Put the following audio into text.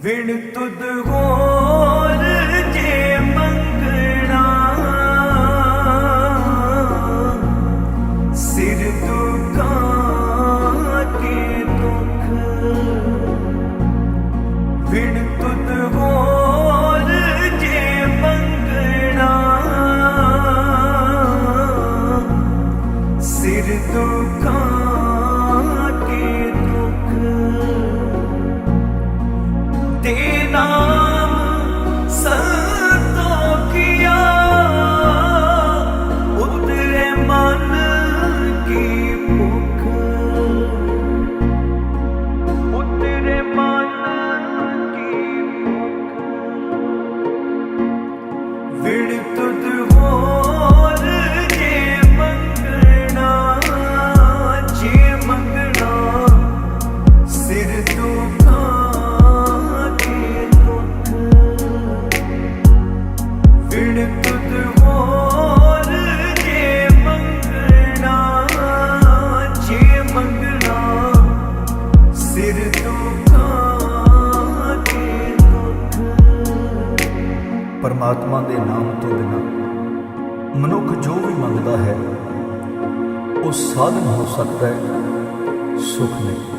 ਵਿਣ ਤੁਧ ਹੋਰ ਜੇ ਮੰਗਣਾ। ਸਿਰ ਦੁਖਾਂ ਕੇ ਦੁੱਖ। ਵਿਣ ਤੁਧ ਹੋਰ ਜੇ ਮੰਗਣਾ। ਸਿਰ ਦੁਖਾਂ ਨਾਮ ਸੰਤੋ ਕੀਆ। ਉਤਰੇ ਮਨ ਕੀ ਭੁਖ। ਉਤਰੇ ਮਨ ਕੀ ਭੁਖ। ਵਿੜ ਤੁਧ ਹੋਰ ਪਰਮਾਤਮਾ ਦੇ ਨਾਮ ਤੋਂ ਬਿਨਾ ਮਨੁੱਖ ਜੋ ਵੀ ਮੰਗਦਾ ਹੈ, ਉਹ ਸਾਧਨ ਹੋ ਸਕਦਾ ਹੈ, ਸੁਖ ਨਹੀਂ।